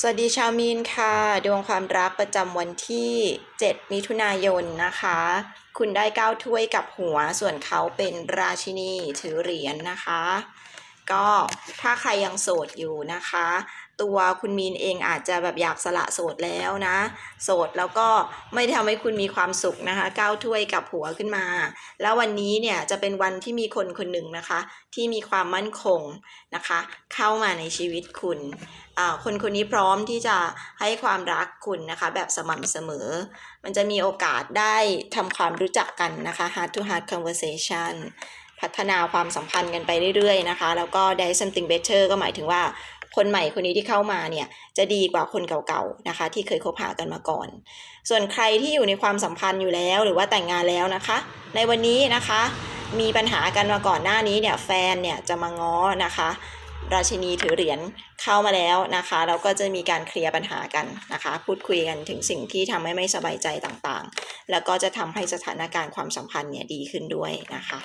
สวัสดีชาวมีนค่ะ ดวงความรักประจำวันที่ 7 มิถุนายนนะคะ คุณได้เก้าถ้วยกับหัวส่วนเขาเป็นราชินีถือเหรียญนะคะ ก็ถ้าใครยังโสดอยู่นะคะ ตัวคุณมีนเองอาจจะแบบอยากสละโสดแล้วนะ โสดแล้วก็ไม่ทำให้คุณมีความสุขนะคะก้าวถ้วยกับหัวขึ้นมา แล้ววันนี้เนี่ยจะเป็นวันที่มีคนคนหนึ่งนะคะ ที่มีความมั่นคงนะคะ เข้ามาในชีวิตคุณอ่าคนคนนี้พร้อมที่จะให้ความรักคุณนะคะ แบบสม่ำเสมอ มันจะมีโอกาสได้ทำความรู้จักกันนะคะ heart to heart conversation พัฒนาความสัมพันธ์กันไปเรื่อยๆนะคะ แล้วก็ ได้ something better ก็หมายถึงว่าคนใหม่คนนี้ที่เข้ามาเนี่ยจะดีกว่าคนเก่าๆนะคะ ที่เคยคบหากันมาก่อน ส่วนใครที่อยู่ในความสัมพันธ์อยู่แล้วหรือว่าแต่งงานแล้วนะคะ ในวันนี้นะคะ มีปัญหากันมาก่อนหน้านี้เนี่ยแฟนเนี่ยจะมาง้อนะคะ ราชินีถือเหรียญเข้ามาแล้วนะคะแล้วก็จะมีการเคลียร์ปัญหากันนะคะ พูดคุยกันถึงสิ่งที่ทำให้ไม่สบายใจต่างๆ แล้วก็จะทำให้สถานการณ์ความสัมพันธ์เนี่ยดีขึ้นด้วยนะคะ